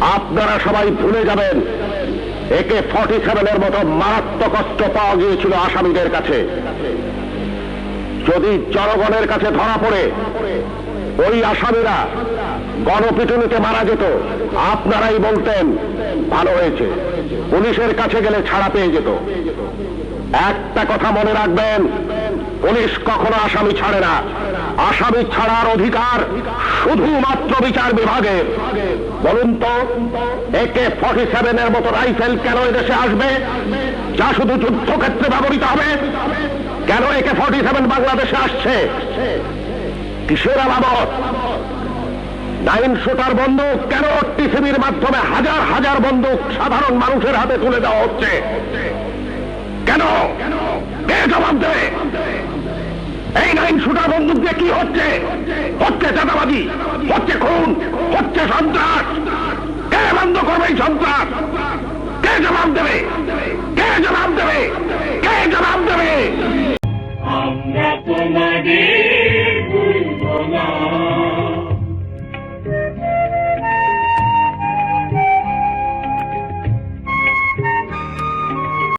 আপনারা সবাই ভুলে যাবেন। একে ফর্টি সেভেনের মতো মারাত্মক অস্ত্র পাওয়া গিয়েছিল আসামিদের কাছে। যদি জনগণের কাছে ধরা পড়ে, ওই আসামিরা গণপিটুনিতে মারা যেত। আপনারাই বলতেন, ভালো হয়েছে। পুলিশের কাছে গেলে ছাড়া পেয়ে যেত। একটা কথা মনে রাখবেন পুলিশ কখনো আসামি ছাড়ে না। আসামি ছাড়ার অধিকার শুধুমাত্র বিচার বিভাগের বলুন তো একে ফর্টি সেভেনের মতো রাইফেল কেন এদেশে আসবে? যা শুধু যুদ্ধক্ষেত্রে ব্যবহৃত হবে। কেন একে ফর্টি সেভেন বাংলাদেশে আসছে? কিসের আলামত নাইন শুটার বন্দুক কেন টিসিবির মাধ্যমে হাজার হাজার বন্দুক সাধারণ মানুষের হাতে তুলে দেওয়া হচ্ছে? কেন? কে জবাব দেবে? এই নাইন শুটার বন্দুক দিয়ে কি হচ্ছে? হচ্ছে চাঁদাবাজি, হচ্ছে খুন, হচ্ছে সন্ত্রাস। কে বন্ধ করবে সন্ত্রাস? কে জবাব দেবে? কে জবাব দেবে? কে জবাব দেবে? আমরা তোমাদের